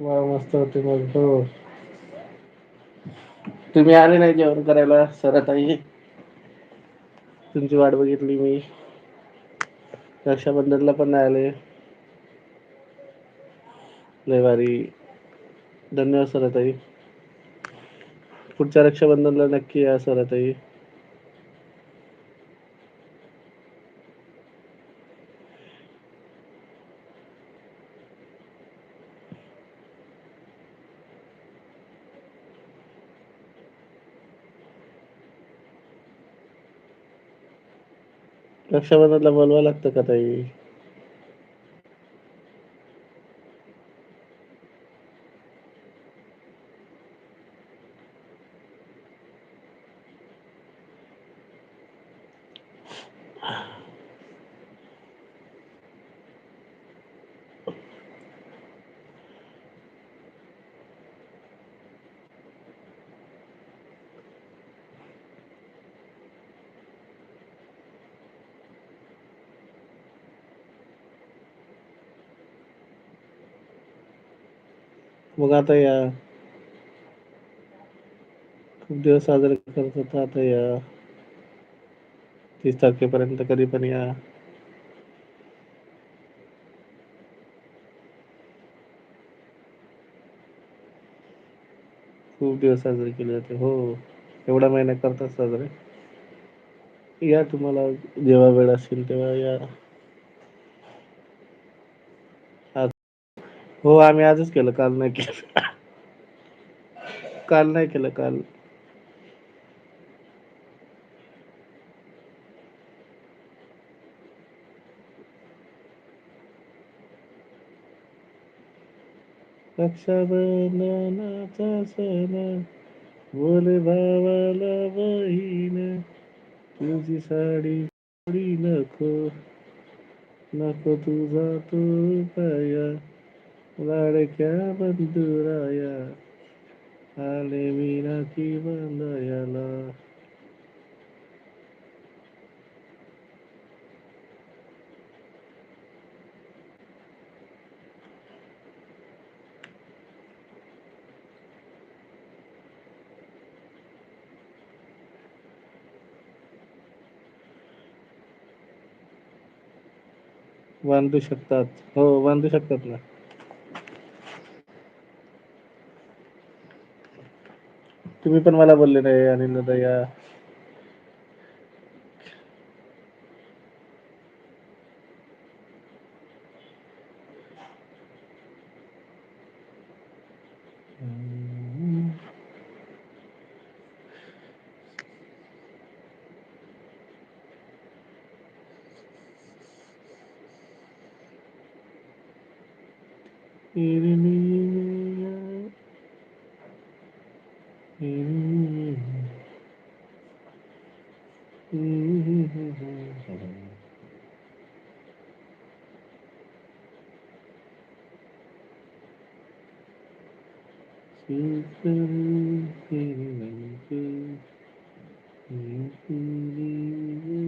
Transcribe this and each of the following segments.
वा मस्त होते मग हो. तुम्ही आले नाही जेवण करायला सरताई. तुमची वाट बघितली मी. रक्षाबंधनला पण नाही आले. रविवारी धन्यवाद सरताई. पुढच्या रक्षाबंधनला नक्की या सरताई. रक्षाबंधनला बोलवा लागतं का ताई? मग आता या. खूप दिवस साजरे करत होता आता या. तीस तारखेपर्यंत कधी पण या. खूप दिवस साजरे केले जाते. हो एवढा महिना करतात साजरे. या तुम्हाला जेव्हा वेळ असेल तेव्हा या. हो आम्ही आजच केलं. काल नाही केलं. काल नाही केलं काल. रक्षाबंधनाचा सण बोल भावाला बहीण तुझी साडी साडी नको नको तुझा तू पाया. लाडक्या बंधुराया आले मी राखी बांधू शकतात हो बांधू शकतात ना तुम्ही पण मला बोलले नाही अनिल 嗯嗯嗯嗯嗯，此生最难的是你。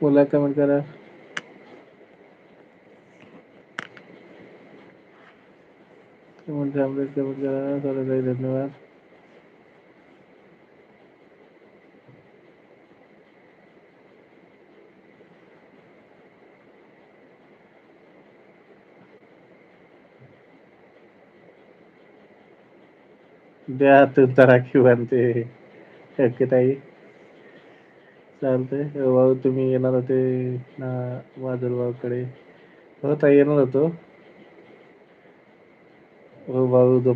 बोला कमेंट करा. कमेंट करा कमेंट करा. चला ताई धन्यवाद. द्या तुमचा राखी बांधते शक्यताई चालतंय भाऊ तुम्ही येणार होते ना माधुर भाऊकडे हो ताई येणार होतो हो भाऊ